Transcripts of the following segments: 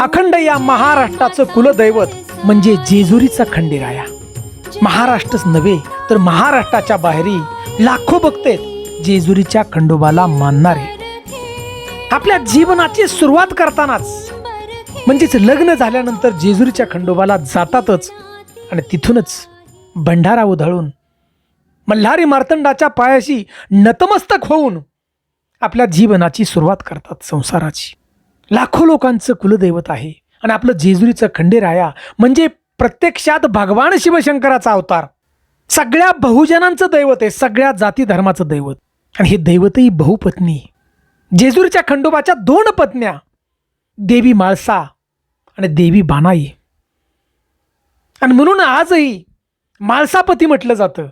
अखंड या महाराष्ट्राचं कुलदैवत म्हणजे जेजुरीचा खंडेराया. महाराष्ट्रच नव्हे तर महाराष्ट्राच्या बाहेरी लाखो बघतेत जेजुरीच्या खंडोबाला मानणारे. आपल्या जीवनाची सुरुवात करतानाच म्हणजेच लग्न झाल्यानंतर जेजुरीच्या खंडोबाला जातातच आणि तिथूनच भंडारा उधळून मल्हारी मार्तंडाच्या पायाशी नतमस्तक होऊन आपल्या जीवनाची सुरुवात करतात संसाराची. लाखो लोकांचं कुलदैवत आहे. आणि आपलं जेजुरीचं खंडेराया म्हणजे प्रत्यक्षात भगवान शिवशंकराचा अवतार. सगळ्या बहुजनांचं दैवत आहे सगळ्या जाती धर्माचं दैवत. आणि हे दैवतही बहुपत्नी. जेजुरीच्या खंडोबाच्या दोन पत्न्या देवी माळसा आणि देवी बानाई आणि म्हणून आजही माळसापती म्हटलं जातं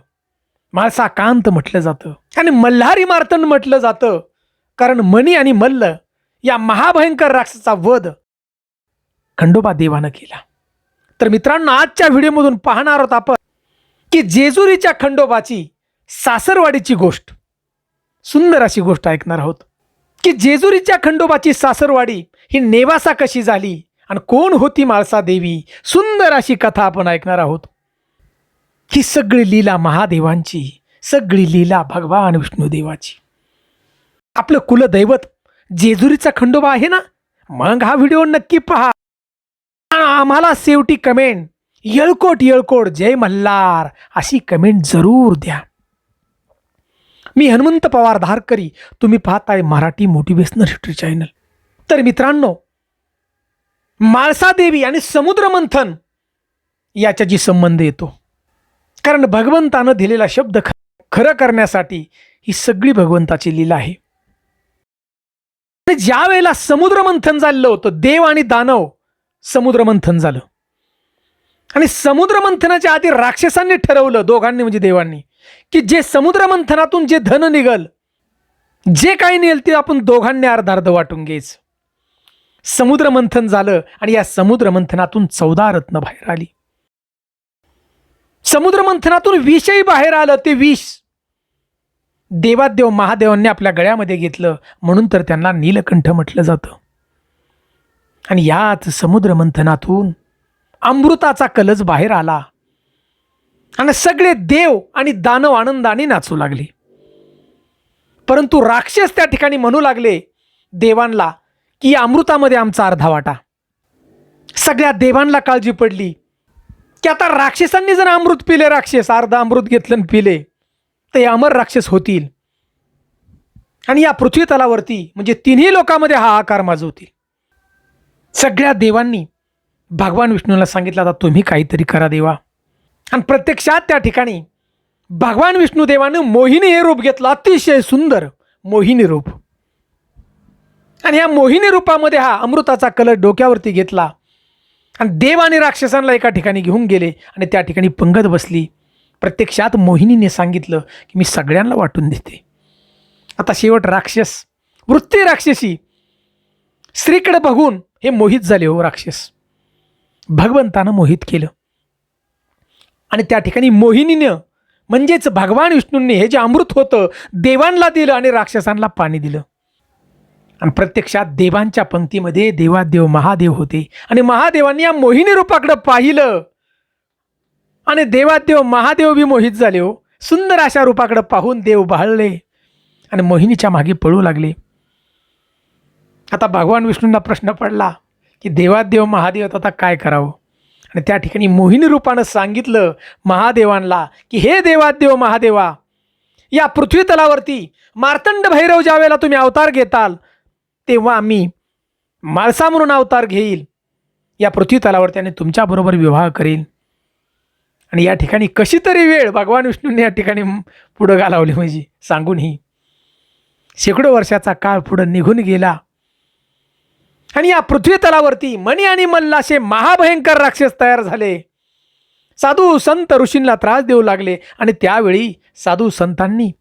माळसा कांत म्हटलं जातं आणि मल्हारी मार्तंड म्हटलं जातं. कारण मणी आणि मल्ल या महाभयंकर राक्षसाचा वध खंडोबा देवानं केला. तर मित्रांनो आजच्या व्हिडिओमधून पाहणार आहोत आपण की जेजुरीच्या खंडोबाची सासरवाडीची गोष्ट सुंदर अशी गोष्ट ऐकणार आहोत. की जेजुरीच्या खंडोबाची सासरवाडी ही नेवासा कशी झाली आणि कोण होती माळसा देवी सुंदर अशी कथा आपण ऐकणार आहोत. ही सगळी लीला महादेवांची सगळी लीला भगवान विष्णुदेवाची. आपलं कुलदैवत जेजुरीचा खंडोबा आहे ना? मग हा व्हिडिओ नक्की पहा. आम्हाला शेवटी कमेंट. येळकोट येळकोट जय मल्हार. अशी कमेंट जरूर द्या. मी हनुमंत पवार धारकरी. तुम्ही पाहताय मराठी मोटिवेशनल हिस्ट्री चॅनल तर मित्रांनो माळसादेवी आणि समुद्र मंथन याच्याशी संबंध येतो. कारण भगवंतानं दिलेला शब्द ख- खरं करण्यासाठी ही सगळी भगवंताची लीला आहे. ज्या वेळेला समुद्र मंथन झालं होतं देव आणि दानव समुद्र मंथन झालं. आणि समुद्र मंथनाच्या आधी राक्षसांनी ठरवलं दोघांनी म्हणजे देवांनी की जे समुद्र मंथनातून जे धन निघल जे काही निघेल ते आपण दोघांनी अर्धार्ध वाटून घ्यायचं. समुद्र मंथन झालं आणि या समुद्र मंथनातून चौदा रत्न बाहेर आली. समुद्र मंथनातून विषही बाहेर आलं ते विष देवादेव महादेवांनी आपल्या गळ्यामध्ये घेतलं म्हणून तर त्यांना नीलकंठ म्हटलं जातं. आणि याच समुद्र मंथनातून अमृताचा कलश बाहेर आला आणि सगळे देव आणि दानव आनंदाने नाचू लागले. परंतु राक्षस त्या ठिकाणी म्हणू लागले देवांना की अमृतामध्ये आमचा अर्धा वाटा. सगळ्या देवांना काळजी पडली की आता राक्षसांनी जर अमृत पिले राक्षस अर्धा अमृत घेतलं आणि पिले ते अमर राक्षस होतील. आणि या पृथ्वी तलावरती म्हणजे तिन्ही लोकांमध्ये हा आकार माजवतील. सगळ्या देवांनी भगवान विष्णूला सांगितलं आता तुम्ही काहीतरी करा देवा. आणि प्रत्यक्षात त्या ठिकाणी भगवान विष्णू देवानं मोहिनी हे रूप घेतलं अतिशय सुंदर मोहिनी रूप. आणि या मोहिनी रूपामध्ये हा अमृताचा कलर डोक्यावरती घेतला. आणि देव आणि राक्षसांना एका ठिकाणी घेऊन गेले आणि त्या ठिकाणी पंगत बसली. प्रत्यक्षात मोहिनीने सांगितलं की मी सगळ्यांना वाटून देते. आता शेवट राक्षस वृत्ती राक्षसी स्त्रीकडे बघून हे मोहित झाले हो राक्षस. भगवंतानं मोहित केलं. आणि त्या ठिकाणी मोहिनीनं म्हणजेच भगवान विष्णूंनी हे जे अमृत होतं देवांना दिलं आणि राक्षसांना पाणी दिलं. आणि प्रत्यक्षात देवांच्या पंक्तीमध्ये देवादेव महादेव होते. आणि महादेवांनी या मोहिनी रूपाकडं पाहिलं. आणि देवादेव महादेव बी मोहित झाले हो. सुंदर अशा रूपाकडं पाहून देव बहळले. आणि मोहिनीच्या मागे पळू लागले. आता भगवान विष्णूंना प्रश्न पडला की देवादेव महादेव आता काय करावं? आणि त्या ठिकाणी मोहिनी रूपानं सांगितलं महादेवांना की हे देवादेव महादेवा या पृथ्वी तलावरती मार्तंड भैरव ज्यावेळेला तुम्ही अवतार घेताल तेव्हा आम्ही माळसा म्हणून अवतार घेईल. या पृथ्वी तलावरती आणि तुमच्याबरोबर विवाह करेल आणि या ठिकाणी कशी तरी वेळ भगवान विष्णूंनी या ठिकाणी पुढं घालावली म्हणजे सांगूनही. शेकडो वर्षाचा काळ पुढं निघून गेला. आणि या पृथ्वी तलावरती मणी आणि मल्ल असे महाभयंकर राक्षस तयार झाले. साधू संत ऋषींना त्रास देऊ लागले आणि त्यावेळी साधू संतांनी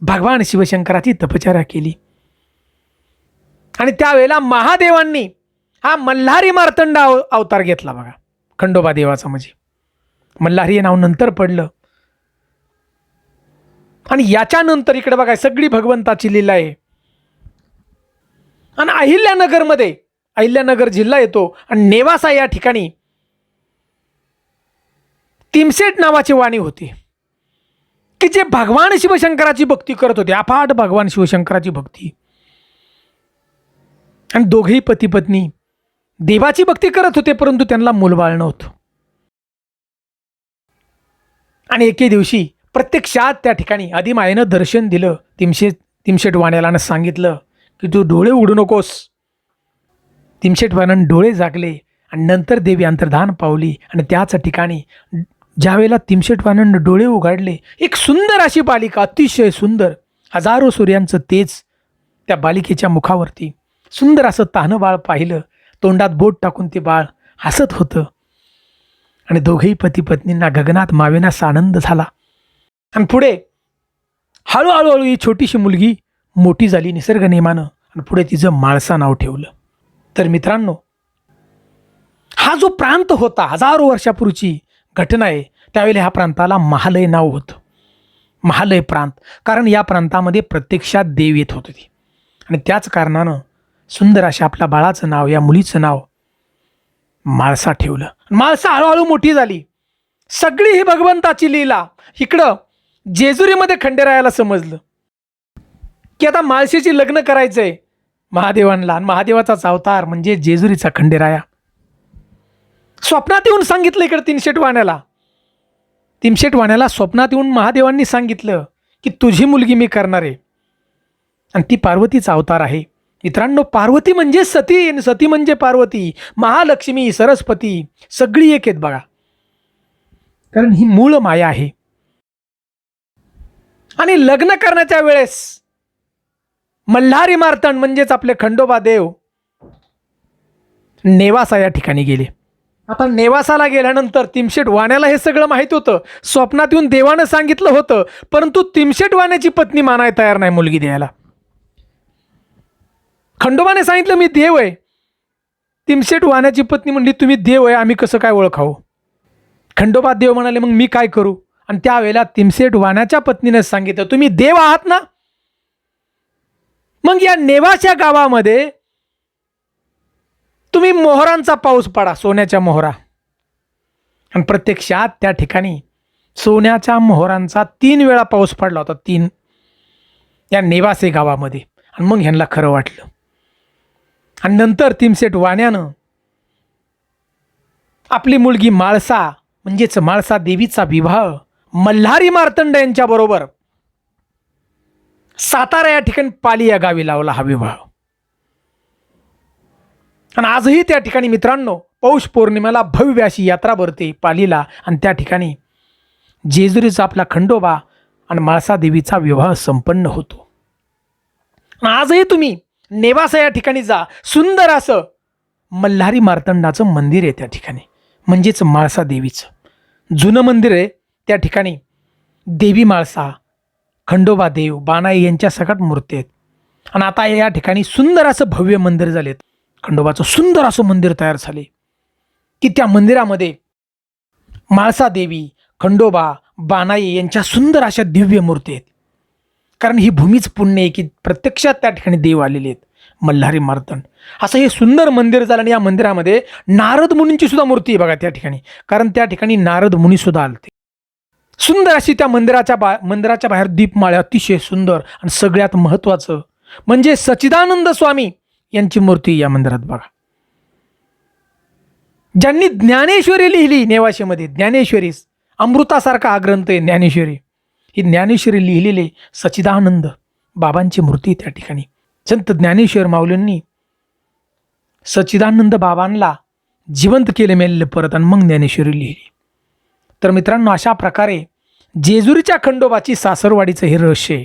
भगवान शिवशंकराची तपचार्या केली. आणि त्यावेळेला महादेवांनी हा मल्हारी मार्तंड अव अवतार घेतला बघा. खंडोबा देवाचा म्हणजे. मल्हारी हे नाव नंतर पडलं. आणि याच्यानंतर इकडे बघा सगळी भगवंताची लीला आहे. आणि अहिल्यानगरमध्ये अहिल्यानगर जिल्हा येतो आणि नेवासा या ठिकाणी तिमसेट नावाची वाणी होती. की जे भगवान शिवशंकराची भक्ती करत होते अफाट भगवान शिवशंकराची भक्ती. आणि दोघेही पती पत्नी देवाची भक्ती करत होते परंतु त्यांना मूलबाळ नव्हतं. आणि एके दिवशी प्रत्यक्षात त्या ठिकाणी आदिमायेनं दर्शन दिलं. तिमशे तिमशेट वाण्याला आणि सांगितलं की तू डोळे उघडू नकोस. तिमशेट वाण्यानं डोळे जागले आणि नंतर देवी अंतर्धान पावली आणि त्याच ठिकाणी ज्यावेळेला तिमशेट वाण्यानं डोळे उघडले एक सुंदर अशी बालिका अतिशय सुंदर हजारो सूर्यांचं तेज त्या बालिकेच्या मुखावरती सुंदर असं तानं बाळ पाहिलं. तोंडात बोट टाकून ते बाळ हसत होतं. आणि दोघेही पती पत्नींना गगनात मावेनास आनंद झाला. आणि पुढे हळूहळूहळू ही छोटीशी मुलगी मोठी झाली निसर्ग नेमानं आणि पुढे तिचं माळसा नाव ठेवलं. तर मित्रांनो हा जो प्रांत होता हजारो वर्षापूर्वीची घटना आहे त्यावेळी ह्या प्रांताला महालय नाव होतं. महालय प्रांत कारण या प्रांतामध्ये प्रत्यक्षात देव येत होत होती. आणि त्याच कारणानं सुंदर अशा आपल्या बाळाचं नाव या मुलीचं नाव माळसा ठेवलं. माळसा हळूहळू मोठी झाली. सगळी ही भगवंताची लीला इकडं जेजुरीमध्ये खंडेरायाला समजलं. की आता माळशीची लग्न करायचंय महादेवांना आणि महादेवाचाच अवतार म्हणजे जेजुरीचा खंडेराया. स्वप्नात येऊन सांगितलं इकडे तीनशेट वाण्याला तीनशेट वाण्याला स्वप्नात येऊन महादेवांनी सांगितलं की तुझी मुलगी मी करणार. आहे आणि ती पार्वतीचा अवतार आहे. मित्रांनो पार्वती म्हणजे सती आणि सती म्हणजे पार्वती. महालक्ष्मी सरस्वती. सगळी एक आहेत बघा. कारण ही मूळ माया आहे. आणि लग्न करण्याच्या वेळेस मल्हारी मार्तंड म्हणजेच आपले खंडोबा देव नेवासा या ठिकाणी गेले. आता नेवासाला गेल्यानंतर तिमशेट वाण्याला हे सगळं माहीत होतं. स्वप्नात येऊन देवानं सांगितलं होतं. परंतु तिमशेट वाण्याची पत्नी मानाय तयार नाही मुलगी द्यायला. खंडोबाने सांगितलं मी देव आहे. तिमशेट वाण्याची पत्नी म्हणली तुम्ही देव आहे आम्ही कसं काय ओळखावं? खंडोबा देव म्हणाले मग मी काय करू? आणि त्यावेळेला तिमसेट वाण्याच्या पत्नीने सांगितलं तुम्ही देव आहात ना? मग या नेवाच्या गावामध्ये तुम्ही मोहरांचा पाऊस पडा सोन्याच्या मोहरा. आणि प्रत्यक्षात त्या ठिकाणी सोन्याच्या मोहरांचा तीन वेळा पाऊस पडला होता तीन या नेवासे गावामध्ये. आणि मग ह्यांना खरं वाटलं. आणि नंतर तिमसेट वाण्यानं आपली मुलगी माळसा म्हणजेच माळसा देवीचा विवाह मल्हारी मार्तंड यांच्याबरोबर सातारा या ठिकाणी पाली या गावी लावला हा विवाह. आणि आजही त्या ठिकाणी मित्रांनो पौष पौर्णिमेला भव्य अशी यात्रा भरते पालीला आणि त्या ठिकाणी जेजुरीचा आपला खंडोबा आणि माळसा देवीचा विवाह संपन्न होतो. आणि आजही तुम्ही नेवासा या ठिकाणी जा. सुंदर असं मल्हारी मार्तंडाचं मंदिर आहे त्या ठिकाणी. म्हणजेच माळसा देवीचं. जुनं मंदिर आहे त्या ठिकाणी. देवी माळसा खंडोबा देव बानाई यांच्या सगळ्यात मूर्ती आहेत. आणि आता या ठिकाणी सुंदर असं भव्य मंदिर झाले खंडोबाचं सुंदर असं मंदिर तयार झाले. की त्या मंदिरामध्ये माळसा देवी खंडोबा बानाई यांच्या सुंदर अशा दिव्य मूर्ती आहेत. कारण ही भूमीच पुण्य आहे की प्रत्यक्षात त्या ठिकाणी देव आलेले आहेत. मल्हारी मार्तंड. असं हे सुंदर मंदिर झालं आणि या मंदिरामध्ये नारद मुनींची सुद्धा मूर्ती आहे बघा त्या ठिकाणी. कारण त्या ठिकाणी नारद मुनी सुद्धा आलते. सुंदर अशी त्या मंदिराच्या बा मंदिराच्या बाहेर दीपमाळे अतिशय सुंदर आणि सगळ्यात महत्त्वाचं म्हणजे सच्चिदानंद स्वामी यांची मूर्ती या मंदिरात बघा. ज्यांनी ज्ञानेश्वरी लिहिली नेवाशीमध्ये ज्ञानेश्वरीस. अमृतासारखा हा ग्रंथ आहे ज्ञानेश्वरी. ही ज्ञानेश्वरी लिहिलेले सच्चिदानंद बाबांची मूर्ती त्या ठिकाणी. संत ज्ञानेश्वर माऊलींनी सच्चिदानंद बाबांना जिवंत केले मेलेले परत आणि मग ज्ञानेश्वरी लिहिली. तर मित्रांनो अशा प्रकारे जेजुरीच्या खंडोबाची सासरवाडीचं हे रहस्य आहे.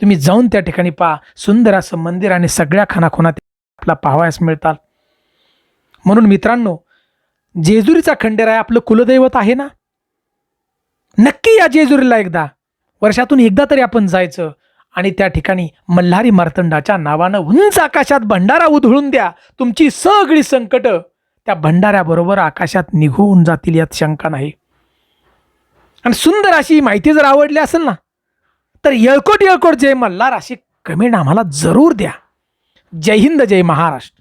तुम्ही जाऊन त्या ठिकाणी पहा. सुंदर असं मंदिर आणि सगळ्या खानाखुणा आपला पाहावयास मिळतात म्हणून मित्रांनो जेजुरीचा खंडेराय आपलं कुलदैवत आहे ना? नक्की या जेजुरीला एकदा. वर्षातून एकदा तरी आपण जायचं आणि त्या ठिकाणी मल्हारी मार्तंडाच्या नावानं उंच आकाशात भंडारा उधळून द्या. तुमची सगळी संकट त्या भंडाऱ्याबरोबर आकाशात निघून जातील यात शंका नाही. आणि सुंदर अशी माहिती जर आवडली असेल ना तर येळकोट येळकोट जय मल्हार अशी कमेंट आम्हाला जरूर द्या. जय हिंद जय महाराष्ट्र.